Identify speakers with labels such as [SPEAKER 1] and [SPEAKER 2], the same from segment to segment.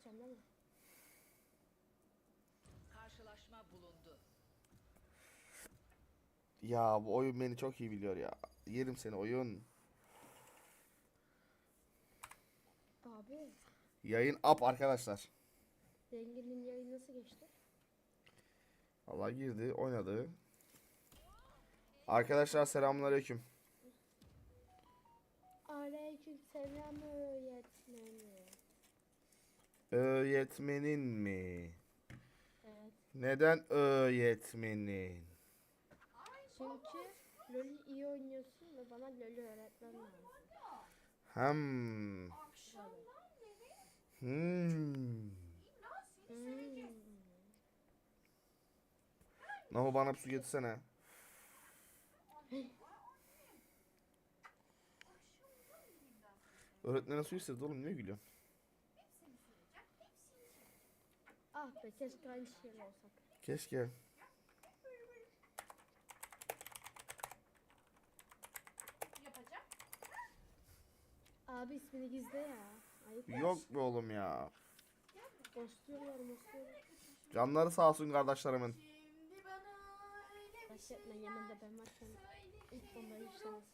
[SPEAKER 1] atacaksın değil mi?
[SPEAKER 2] Karşılaşma bulundu.
[SPEAKER 3] Ya bu oyun beni çok iyi biliyor ya. Yerim seni oyun.
[SPEAKER 1] Abi
[SPEAKER 3] Yayın up arkadaşlar.
[SPEAKER 1] Rengin'in yayını nasıl geçti?
[SPEAKER 3] Vallahi girdi, oynadı. Arkadaşlar selamünaleyküm.
[SPEAKER 1] Aleyküm selam öğretmenim.
[SPEAKER 3] Öğretmenin mi?
[SPEAKER 1] Evet.
[SPEAKER 3] Neden öğretmenin?
[SPEAKER 1] Çünkü LoL'ü iyi oynuyorsun ve bana LoL'ü öğretmen lazım.
[SPEAKER 3] Hmm.
[SPEAKER 1] Hmm.
[SPEAKER 3] Nahu bana bir su getirsene. Öğretmene su istedi oğlum niye gülüyorsun?
[SPEAKER 1] Be keşke aynı şey olsak.
[SPEAKER 3] Keşke.
[SPEAKER 1] Abi ismini gizle ya. Ayıp.
[SPEAKER 3] Yok be oğlum ya.
[SPEAKER 1] Ghostluyorlar ghostluyorlar.
[SPEAKER 3] Canları sağ olsun kardeşlerimin.
[SPEAKER 1] Baş etme yanında ben varken ilk bombayı işlemez.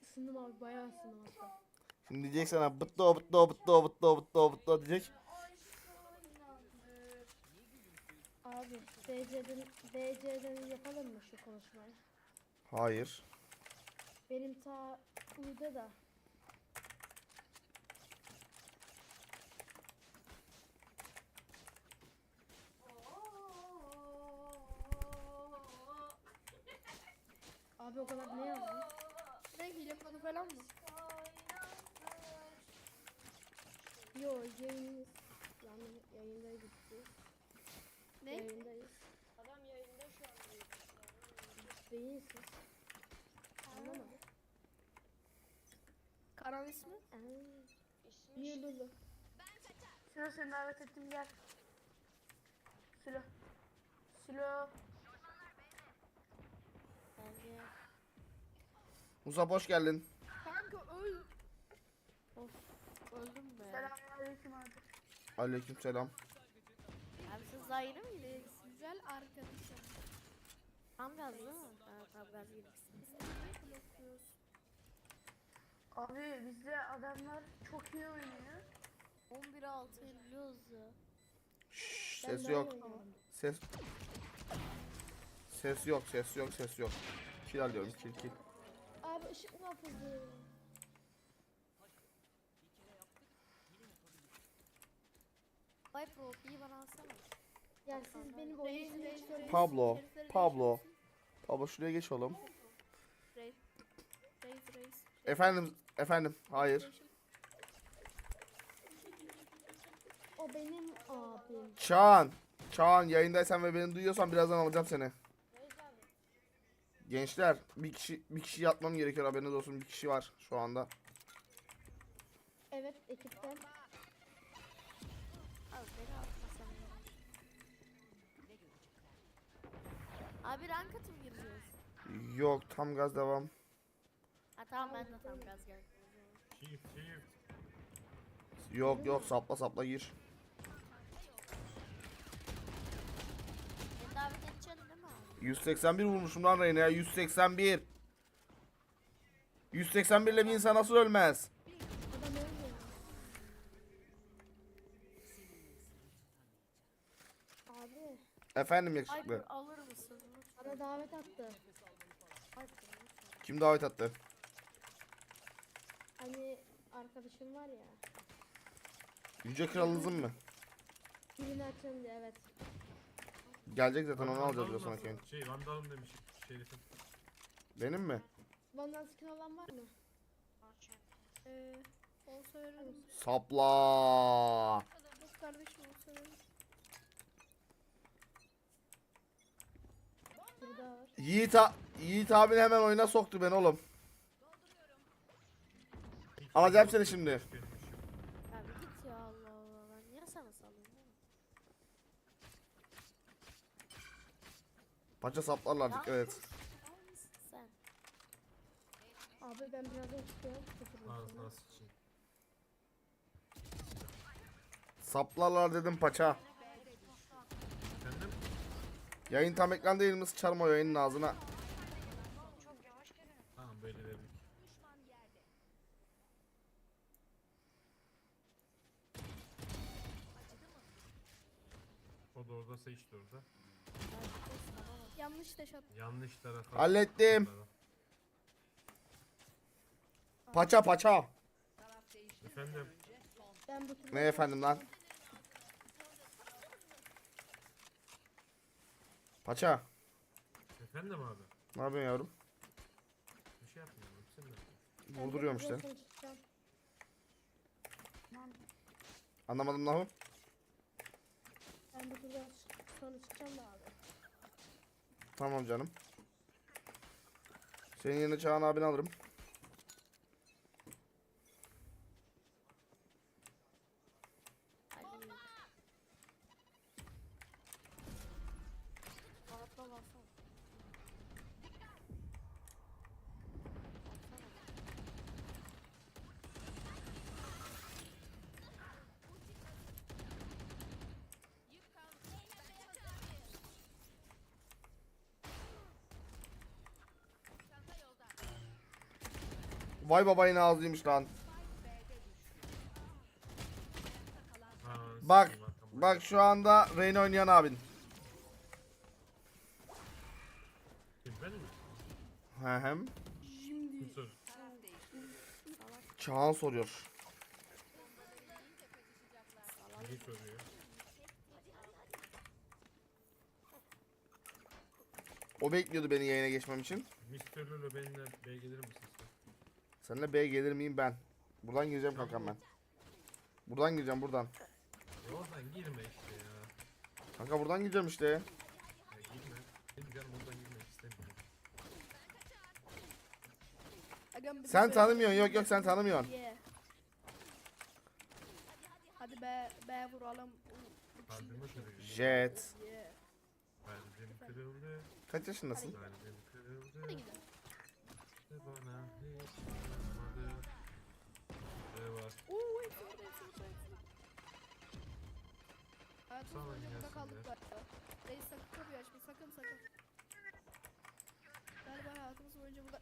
[SPEAKER 1] Isındım abi bayağı ısındım hatta.
[SPEAKER 3] Şimdi diyecek sana bıtto bıtto bıtto bıtto bıtto bıtto diyecek.
[SPEAKER 1] Abi DC'den, DC'den yapalım mı şu konuşmayı?
[SPEAKER 3] Hayır.
[SPEAKER 1] Benim ta uyda da. Abi o kadar ne yazdın?
[SPEAKER 4] Ne hile konu falan mı?
[SPEAKER 1] Yo yayınız. Yani yayındayız biz.
[SPEAKER 4] Ne?
[SPEAKER 1] Yayındayız.
[SPEAKER 4] Adam yayında şu an.
[SPEAKER 1] Değilsiz. Anlamadım.
[SPEAKER 4] Kanal ismi?
[SPEAKER 1] Aa, Niye Lulu?
[SPEAKER 4] Sülo seni davet ettim gel. Sülo.
[SPEAKER 1] Bence.
[SPEAKER 3] Musab hoş geldin.
[SPEAKER 4] Kanka öl.
[SPEAKER 1] Of. Öldüm be.
[SPEAKER 4] Selamünaleyküm abi.
[SPEAKER 3] Aleyküm selam.
[SPEAKER 1] Abi siz yeni miydiniz?
[SPEAKER 4] Güzel arkadaşım.
[SPEAKER 1] Tam gaz değil mi? Ha, tam gaz gibisin.
[SPEAKER 4] Abi bizde adamlar çok iyi oynuyor.
[SPEAKER 1] 11'e 6 yeniliyoruz ya.
[SPEAKER 3] Şşş,
[SPEAKER 1] Ben
[SPEAKER 3] ses
[SPEAKER 1] daha
[SPEAKER 3] yok.
[SPEAKER 1] iyi oynuyorum.
[SPEAKER 3] Ses. Ses yok, ses yok, ses yok. Kill alıyorum, kill kill.
[SPEAKER 1] Abi ışık muhafızı.
[SPEAKER 5] Vay profiyi bana alsana.
[SPEAKER 1] Ya siz benim oyun
[SPEAKER 4] Reis,
[SPEAKER 1] ismini
[SPEAKER 4] reis,
[SPEAKER 1] hiç söyleyin.
[SPEAKER 3] Pablo, Pablo. Pablo şuraya geç oğlum.
[SPEAKER 4] Reis. Reis reis.
[SPEAKER 3] Efendim, efendim. Hayır.
[SPEAKER 1] O benim abim.
[SPEAKER 3] Çağan. Çağan yayındaysan ve beni duyuyorsan birazdan alacağım seni. Gençler bir kişi bir kişi yatmam gerekiyor haberiniz olsun bir kişi var şu anda.
[SPEAKER 1] Evet ekipten.
[SPEAKER 5] Abi rank atım gireceğiz.
[SPEAKER 3] Yok tam gaz devam.
[SPEAKER 5] Ha tamam ben de tam gaz geldim.
[SPEAKER 3] Yok yok sapla sapla gir.
[SPEAKER 5] Beni davet edeceksin değil mi abi?
[SPEAKER 3] 181 vurmuşum lan Reyna ya 181. 181 ile bir insan nasıl ölmez?
[SPEAKER 1] Adam ölmüyor. Abi
[SPEAKER 3] Efendim yakışıklı.
[SPEAKER 5] Mısın?
[SPEAKER 1] Bana davet attı.
[SPEAKER 3] Kim davet attı?
[SPEAKER 1] Hani arkadaşım var ya.
[SPEAKER 3] Yüce Kralınızın mı?
[SPEAKER 1] Birini açalım diye evet.
[SPEAKER 3] Gelecek zaten onu alacağız biraz sonra kendin.
[SPEAKER 6] Şey Vandalım demiş Şerif'in.
[SPEAKER 3] Benim mi?
[SPEAKER 1] Bana skin olan var mı?
[SPEAKER 4] Ee, olsa verir misin?
[SPEAKER 3] Sapla.
[SPEAKER 4] Yok kardeşim olsa verir misin?
[SPEAKER 1] Bir daha var.
[SPEAKER 3] Yiğit, a- Yiğit abin hemen oyuna soktu beni oğlum. Alacağım seni şimdi.
[SPEAKER 5] Abi git ya Allah Allah. Ben niye sana?
[SPEAKER 3] Paça saplarlar dikkat et.
[SPEAKER 5] Sen?
[SPEAKER 1] Abi ben
[SPEAKER 6] Ağzına sıçayım.
[SPEAKER 3] Saplarlar dedim paça. Yayın tam ekran değil mi? Sıçarım o yayının ağzına.
[SPEAKER 6] Tamam böyle verdik. O da orada, de orada.
[SPEAKER 5] Yanlış deş at.
[SPEAKER 6] Yanlış tarafa.
[SPEAKER 3] Hallettim. Paça paça.
[SPEAKER 6] Efendim?
[SPEAKER 1] Ben bu
[SPEAKER 3] Ne efendim lan? Paça.
[SPEAKER 6] Efendim abi?
[SPEAKER 3] Ne yapıyorsun yavrum?
[SPEAKER 6] Bir şey yapmıyorum. Sen ne yapıyorsun?
[SPEAKER 3] Vurduruyorum işte. Anlamadım Nahu.
[SPEAKER 1] Ben bu turda sonra çıkacağım da abi.
[SPEAKER 3] Tamam canım. Senin yerine Çağan abini alırım. Vay baba yine ağzıymış lan. Bak. Bak şu anda Reyna oynayan abin.
[SPEAKER 6] Kim ben mi?
[SPEAKER 3] He hem.
[SPEAKER 6] Kim.
[SPEAKER 3] Çağan soruyor.
[SPEAKER 6] Neyi soruyor?
[SPEAKER 3] O bekliyordu beni yayına geçmem için.
[SPEAKER 6] Mr. Lolo benimle B'ye gelir misin?
[SPEAKER 3] Seninle B gelir miyim ben? Buradan gireceğim kankam ben. Buradan gireceğim buradan.
[SPEAKER 6] Oradan girme işte ya.
[SPEAKER 3] Kanka buradan gireceğim işte.
[SPEAKER 6] ya girme. Benim canım oradan girmek istemiyorum.
[SPEAKER 3] Sen tanımıyorsun yok yok sen tanımıyorsun.
[SPEAKER 5] Hadi be be vuralım.
[SPEAKER 3] Jet.
[SPEAKER 6] Kalbim kırıldı.
[SPEAKER 3] Kaç yaşındasın?
[SPEAKER 6] Kalbim kırıldı.
[SPEAKER 5] Hadi gidelim.
[SPEAKER 6] Bana hiç olmadı. Ne var?
[SPEAKER 5] Oo hepsi burada hepsi burada hepsi burada. Hayatımız
[SPEAKER 6] Sana
[SPEAKER 5] boyunca burada
[SPEAKER 6] gelsin
[SPEAKER 5] kaldık
[SPEAKER 6] ya.
[SPEAKER 5] galiba. Reis sakın kapıyı açma sakın sakın. Galiba hayatımız boyunca burada...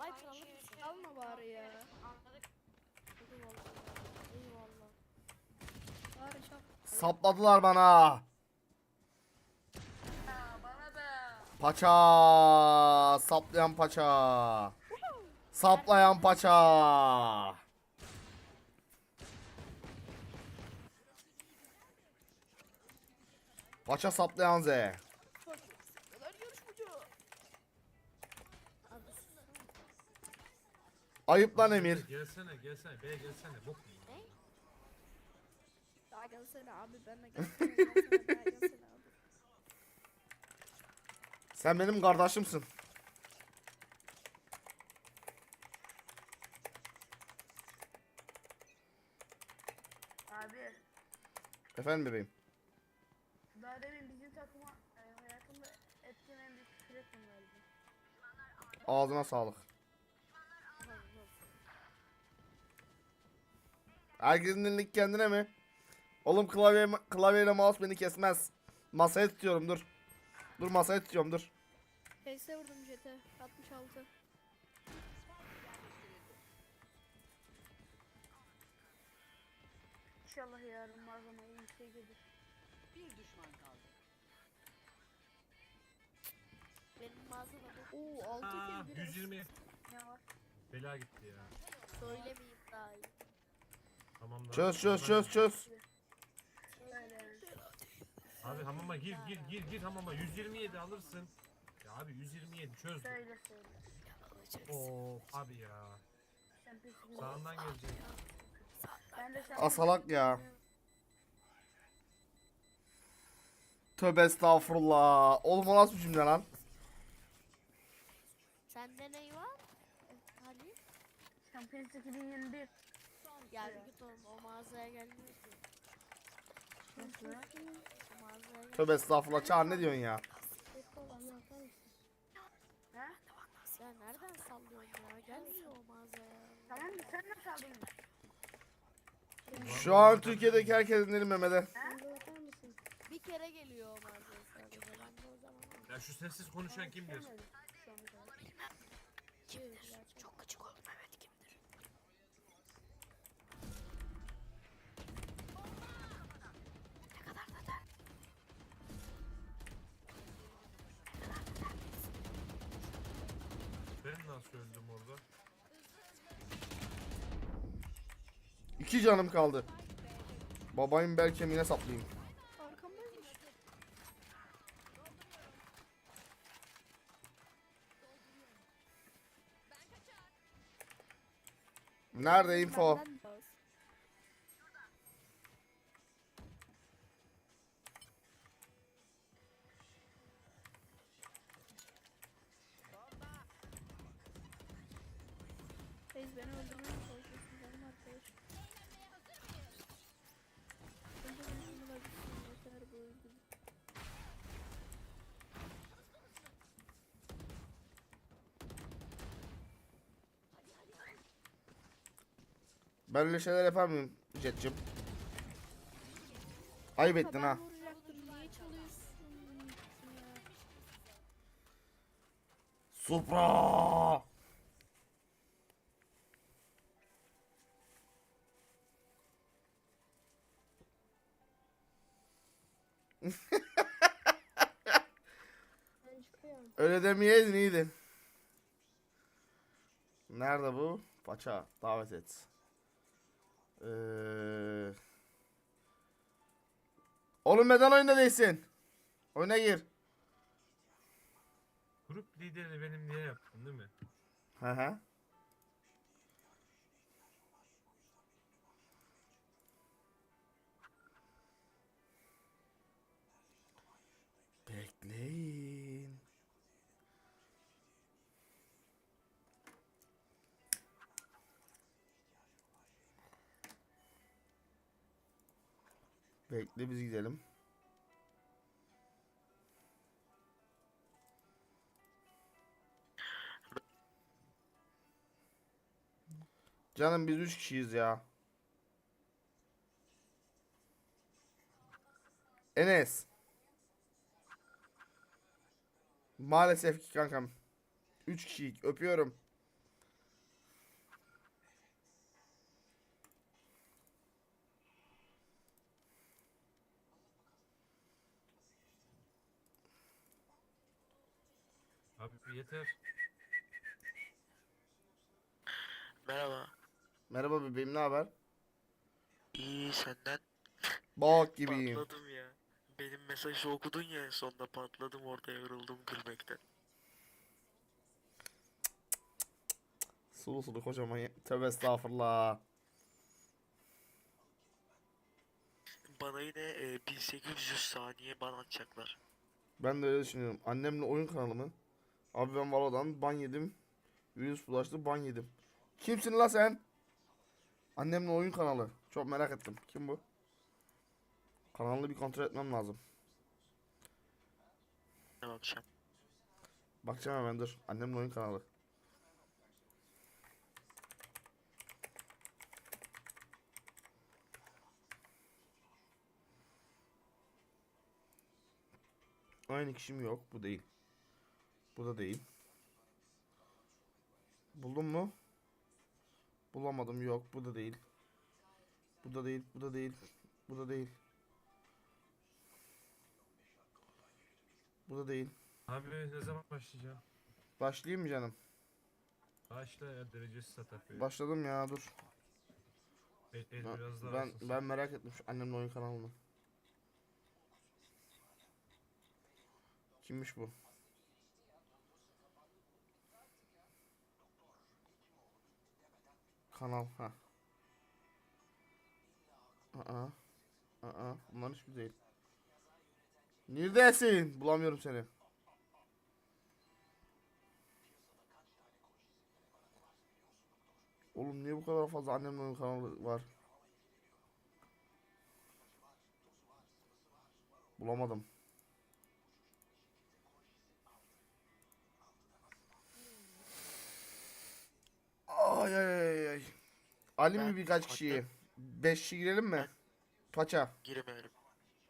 [SPEAKER 5] Ay kralım alma bari ya. Eyvallah. Eyvallah. Bari şap.
[SPEAKER 3] Sapladılar bana. Paça. Saplayan paça. Saplayan paça. Paça saplayan Z. Ayıp lan Emir.
[SPEAKER 6] Gelsene gelsene. B'ye gelsene. Bok?
[SPEAKER 5] Daha gelsene abi gelsene, daha gelsene abi.
[SPEAKER 3] Sen benim kardeşimsin.
[SPEAKER 4] Abi
[SPEAKER 3] Efendim bebeğim.
[SPEAKER 4] daha demin bizim takıma e, hayatımda ettiğim en büyük küfür ettim galiba.
[SPEAKER 3] Ağzına sağlık. Herkesin dinlik kendine mi? Oğlum klavye, klavyeyle mouse beni kesmez. Masaya tutuyorum dur. Dur masaya tutuyorum dur.
[SPEAKER 5] PS vurdum jete 66.
[SPEAKER 4] İnşallah yarın malzeme iyi bir şey gelir.
[SPEAKER 2] Bir düşman kaldı.
[SPEAKER 5] Benim mağazada bu. Oo 6
[SPEAKER 6] Aa,
[SPEAKER 5] kill biraz.
[SPEAKER 6] 120.
[SPEAKER 4] Ne var?
[SPEAKER 6] Bela gitti ya.
[SPEAKER 5] Söylemeyeyim daha iyi.
[SPEAKER 6] Tamam da.
[SPEAKER 3] Çöz çöz çöz çöz.
[SPEAKER 4] Öyle.
[SPEAKER 6] Abi hamama gir gir gir gir hamama 127 alırsın. Ya abi 127 çöz.
[SPEAKER 4] Söyle söyle.
[SPEAKER 6] Of abi ya.
[SPEAKER 4] Sen peki
[SPEAKER 6] Sağından gelecek.
[SPEAKER 4] Ben de sen
[SPEAKER 3] Asalak ya. Tövbe estağfurullah. Oğlum o nasıl bir cümle lan?
[SPEAKER 5] Sende ne var? Ali?
[SPEAKER 4] Champions 2021.
[SPEAKER 5] Ya bir git oğlum o mağazaya gelmiyor ki.
[SPEAKER 4] Nasıl?
[SPEAKER 5] O mağazaya gel.
[SPEAKER 3] Tövbe estağfurullah. Çağır ne diyorsun ya?
[SPEAKER 1] Bekle bana atar mısın?
[SPEAKER 4] Ha?
[SPEAKER 5] Ya nereden sallıyorsun ya? Gelmiyor o mağazaya.
[SPEAKER 4] Tamam mı? Sen nasıl aldın?
[SPEAKER 3] Şu an Türkiye'deki herkes dinlerim Mehmet'e.
[SPEAKER 5] Bir kere geliyor o mağazaya sadece. Ben de o zaman
[SPEAKER 6] Ya şu sessiz konuşan kimdir?
[SPEAKER 1] Kimdir? Çok
[SPEAKER 5] küçük oğlum evet kimdir?
[SPEAKER 6] Ben nasıl öldüm orada?
[SPEAKER 3] İki canım kaldı. Babayım bel kemiğine saplayayım. Nerede info?
[SPEAKER 5] Benden
[SPEAKER 3] Ben öyle şeyler yapar mıyım Jet'cim? Ayıp ettin ha. Supra.
[SPEAKER 1] Ben çıkıyorum.
[SPEAKER 3] Öyle demeyeydin iyiydi. Nerede bu? Paça davet et. Ee... Oğlum neden oyunda değilsin? Oyuna gir.
[SPEAKER 6] Grup liderini benim diye yaptın değil mi?
[SPEAKER 3] Hı hı. Bekle biz gidelim. Canım biz üç kişiyiz ya. Enes. Maalesef ki kankam. Üç kişiyik. Öpüyorum.
[SPEAKER 6] Abi yeter.
[SPEAKER 7] Merhaba.
[SPEAKER 3] Merhaba bebeğim ne haber?
[SPEAKER 7] İyi senden.
[SPEAKER 3] Bak gibiyim.
[SPEAKER 7] Patladım ya. Benim mesajı okudun ya en sonunda patladım orada yoruldım gülmekten.
[SPEAKER 3] Sulu sulu kocaman. ye- Tövbe estağfurullah.
[SPEAKER 7] Bana yine e, 1800 saniye ban atacaklar.
[SPEAKER 3] Ben de öyle düşünüyorum. Annemle oyun kanalımı. Abi ben Valo'dan ban yedim. Virüs bulaştı ban yedim. Kimsin la sen? Annemle oyun kanalı. Çok merak ettim. Kim bu? Kanalını bir kontrol etmem lazım.
[SPEAKER 7] Bakacağım.
[SPEAKER 3] Bakacağım hemen dur. Annemle oyun kanalı. Aynı kişi mi yok? Bu değil. Bu da değil. Buldun mu? Bulamadım. Yok. Bu da değil. Bu da değil. Bu da değil. Bu da değil. Bu da değil.
[SPEAKER 6] Abi ne zaman başlayacağım?
[SPEAKER 3] Başlayayım mı canım?
[SPEAKER 6] Başla ya derecesi sat abi.
[SPEAKER 3] Başladım ya dur.
[SPEAKER 6] El, el
[SPEAKER 3] Ben,
[SPEAKER 6] biraz daha
[SPEAKER 3] ben,
[SPEAKER 6] ısınsın.
[SPEAKER 3] ben merak ettim şu annemle oyun kanalını. Kimmiş bu? Kanal ha. Aa. Aa. Bunların hiçbir değil. Neredesin? Bulamıyorum seni. Oğlum niye bu kadar fazla annemle oyun kanalı var? Bulamadım. Ay ay ay ay. Ali mi
[SPEAKER 7] Ben
[SPEAKER 3] birkaç kişiyi? 5 kişi girelim mi? Paça.
[SPEAKER 7] Girmeyelim.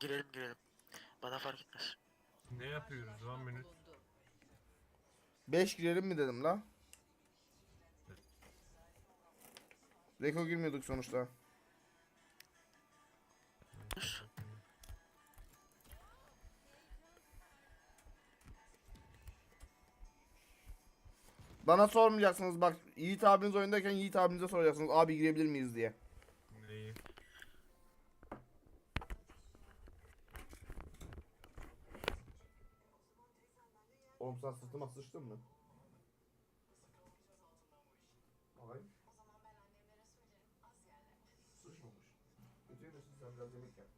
[SPEAKER 7] Girelim girelim. Bana fark etmez.
[SPEAKER 6] Ne yapıyoruz? One minute.
[SPEAKER 3] 5 girelim mi dedim la. Reko girmiyorduk sonuçta. Bana sormayacaksınız bak Yiğit abiniz oyundayken Yiğit abinize soracaksınız abi girebilir miyiz diye. Oğlum sen sırtıma sıçtın mı? Alayım. Sıçmamış. Götürür müsün sen biraz yemek yap.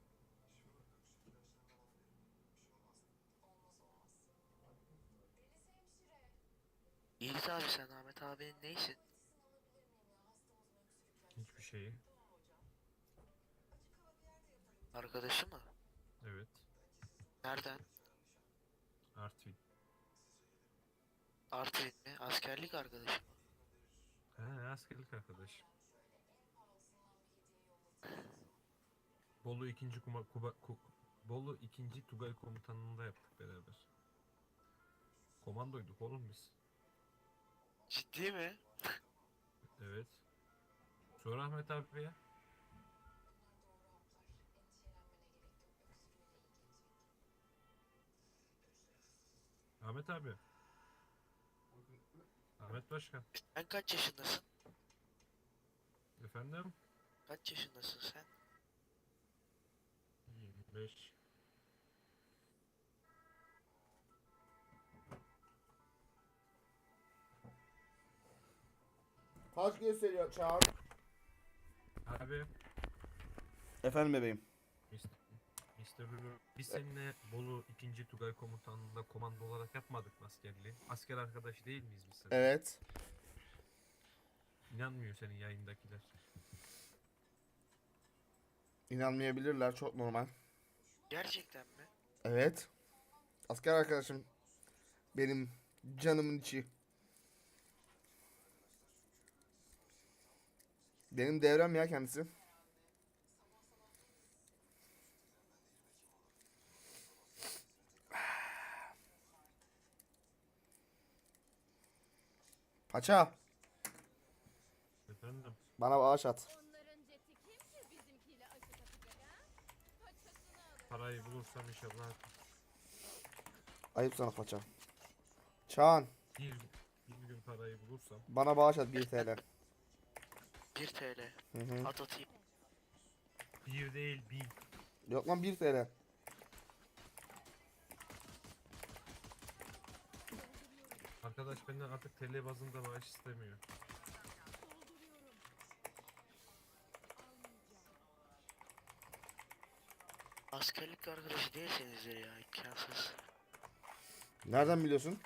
[SPEAKER 7] Yiğit abi sen Ahmet abinin neysin?
[SPEAKER 6] Hiçbir şeyi.
[SPEAKER 7] Arkadaşı mı?
[SPEAKER 6] Evet.
[SPEAKER 7] Nereden?
[SPEAKER 6] Artvin.
[SPEAKER 7] Artvin mi? Askerlik arkadaşı mı?
[SPEAKER 6] He askerlik arkadaş. Bolu 2. Kuma, Kuba, Ku- Bolu 2. Tugay komutanlığında yaptık beraber. Komandoyduk oğlum biz.
[SPEAKER 7] Ciddi mi?
[SPEAKER 6] Evet. Sonra Ahmet abi ya. Ahmet abi. Ahmet Başkan.
[SPEAKER 7] Sen kaç yaşındasın?
[SPEAKER 6] Efendim?
[SPEAKER 7] Kaç yaşındasın sen?
[SPEAKER 6] 25.
[SPEAKER 3] Kaç gösteriyor Çağan?
[SPEAKER 6] Abi.
[SPEAKER 3] Efendim bebeğim.
[SPEAKER 6] Mr. Lulu, Biz seninle Bolu 2. Tugay Komutanlığı'nda komando olarak yapmadık mı askerliği? Asker arkadaş değil miyiz biz seninle?
[SPEAKER 3] Evet.
[SPEAKER 6] İnanmıyor senin yayındakiler.
[SPEAKER 3] İnanmayabilirler çok normal.
[SPEAKER 7] Gerçekten mi?
[SPEAKER 3] Evet. Asker arkadaşım. Benim canımın içi. Benim devrem ya kendisi. Paça
[SPEAKER 6] Efendim?
[SPEAKER 3] bana bağış at.
[SPEAKER 6] Parayı bulursam inşallah
[SPEAKER 3] Ayıp sana paça. Çağan
[SPEAKER 6] bir, bir gün parayı bulursam
[SPEAKER 3] bana bağış at 1 TL.
[SPEAKER 7] 1 TL.
[SPEAKER 3] Hı hı.
[SPEAKER 7] At atayım.
[SPEAKER 6] bir değil bin.
[SPEAKER 3] Yok lan 1 TL.
[SPEAKER 6] Arkadaş benden artık TL bazında bağış istemiyor.
[SPEAKER 7] Askerlik arkadaşı değilsenizdir ya imkansız.
[SPEAKER 3] Nereden biliyorsun?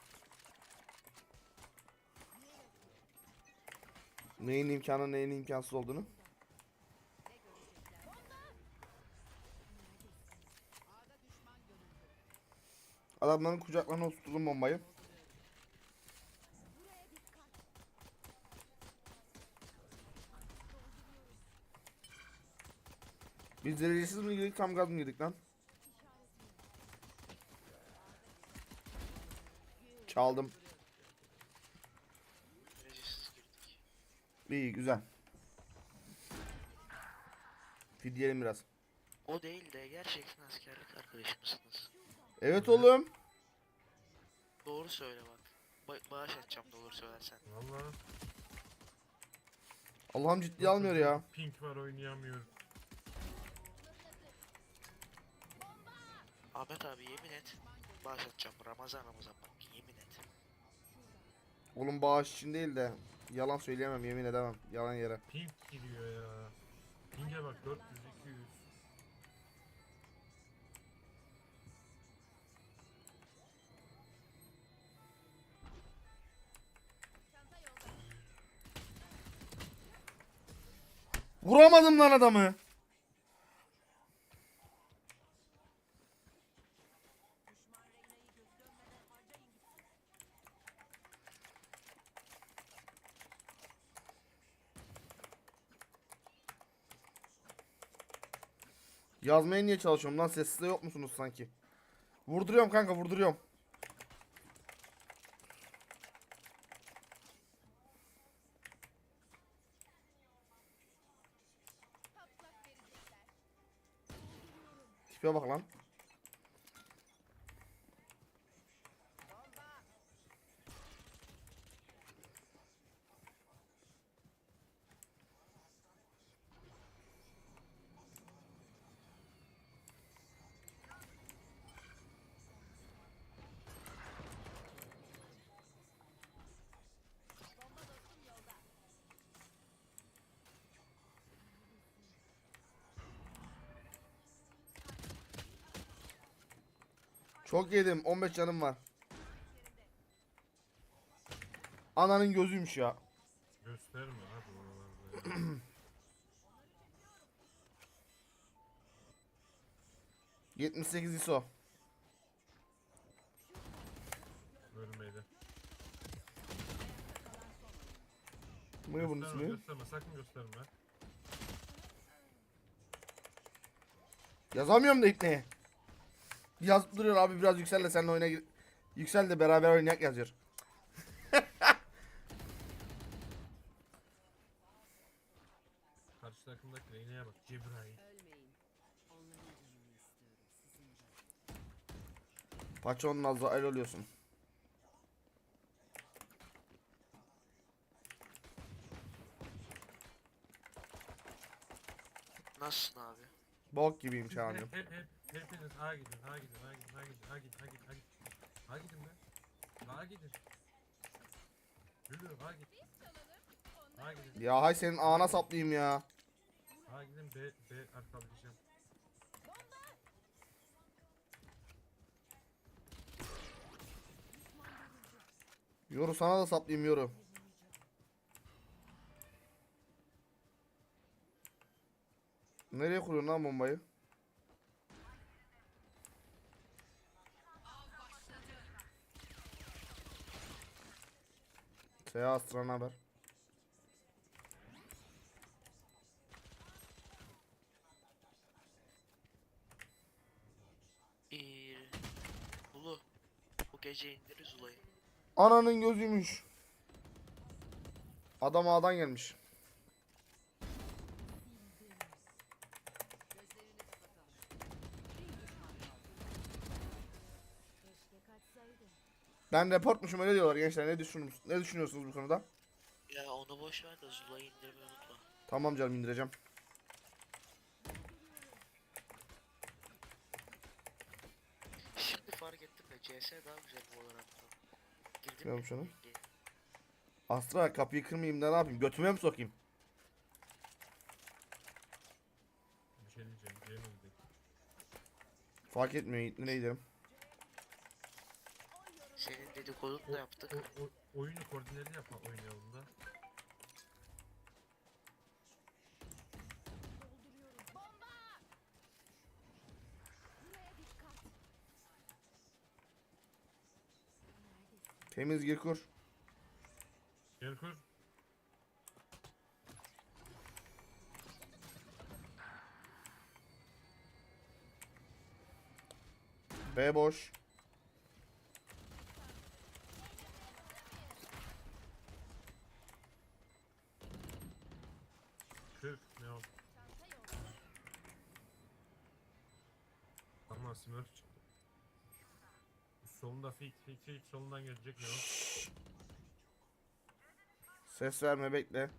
[SPEAKER 3] Neyin imkanı neyin imkansız olduğunu? Adamların kucaklarına oturttum bombayı. Biz derecesiz mi girdik tam gaz mı girdik lan? Çaldım.
[SPEAKER 7] Derecesiz girdik.
[SPEAKER 3] İyi güzel. Fidyelim biraz.
[SPEAKER 7] O değil de gerçekten askerlik arkadaşı mısınız?
[SPEAKER 3] Evet oğlum.
[SPEAKER 7] Doğru söyle bak. Ba- bağış atacağım doğru söylersen.
[SPEAKER 6] Vallahi
[SPEAKER 3] Allah'ım ciddiye almıyor ya.
[SPEAKER 6] Pink var oynayamıyorum.
[SPEAKER 7] Ahmet abi yemin et. Bağış atacağım. Ramazan Ramazan bak.
[SPEAKER 3] Oğlum bağış için değil de yalan söyleyemem yemin edemem. Yalan yere.
[SPEAKER 6] Pink giriyor ya. Pink'e bak 400 200.
[SPEAKER 3] Vuramadım lan adamı. Yazmaya niye çalışıyorum lan sessizde yok musunuz sanki? Vurduruyorum kanka vurduruyorum. Tipe bak lan. Çok yedim 15 canım var. Ananın gözüymüş ya.
[SPEAKER 6] Gösterme abi oralarda. ya.
[SPEAKER 3] 78 ISO.
[SPEAKER 6] Ölmeydi.
[SPEAKER 3] Bu ne bunun
[SPEAKER 6] Gösterme,
[SPEAKER 3] ismi?
[SPEAKER 6] gösterme sakın gösterme.
[SPEAKER 3] Yazamıyorum da ipneye. Yazıp duruyor abi biraz yüksel de seninle oyuna gir. Yüksel de beraber oynayak yazıyor.
[SPEAKER 6] Karşı takımdaki iğneye bak. Cebrail.
[SPEAKER 3] Paçonun Azrail oluyorsun.
[SPEAKER 7] Nasılsın abi?
[SPEAKER 3] Bok gibiyim şu an.
[SPEAKER 6] Hep, hep, hep, hepiniz A gidin, A gidin, A gidin, A gidin, A gidin, A gidin, A gidin. A gidin be. A gidin. Lülü A git.
[SPEAKER 5] Biz çalalım. Onlar
[SPEAKER 6] A gidin.
[SPEAKER 3] Ya hay senin ağına saplayayım ya.
[SPEAKER 6] A gidin B, B arkalayacağım.
[SPEAKER 3] Yoru sana da saplayayım yoru. Nereye kuruyorsun lan bombayı? Seha Astra ne haber?
[SPEAKER 7] İyi. Ulu. Bu gece indiririz Ula'yı.
[SPEAKER 3] Ananın gözüymüş. Adam A'dan gelmiş.
[SPEAKER 2] Gözlerini kapatalım. Bir düşman kaldı.
[SPEAKER 5] keşke kaçsaydı.
[SPEAKER 3] Ben reportmuşum öyle diyorlar gençler. Ne düşünüyorsunuz? Ne düşünüyorsunuz bu konuda?
[SPEAKER 7] Ya onu boş ver de Zula'yı indirmeyi unutma.
[SPEAKER 3] Tamam canım indireceğim.
[SPEAKER 7] Şimdi fark ettim de CS daha güzel bu Valorant'tan. Girdim mi?
[SPEAKER 3] şunu. Astra kapıyı kırmayayım da ne yapayım? Götüme mi sokayım?
[SPEAKER 6] Bir şey diyeceğim.
[SPEAKER 3] Fark etmiyor. Nereye gidelim?
[SPEAKER 7] Senin dedikodunu da yaptık.
[SPEAKER 6] O, o, oyunu koordineli yapma oynayalım da.
[SPEAKER 5] Dolduruyorum. Bomba! Buraya dikkat. Neredesin?
[SPEAKER 3] Temiz gir kur.
[SPEAKER 6] Gel kur.
[SPEAKER 3] B boş.
[SPEAKER 6] Fake fake solundan gelecek o?
[SPEAKER 3] Ses verme bekle.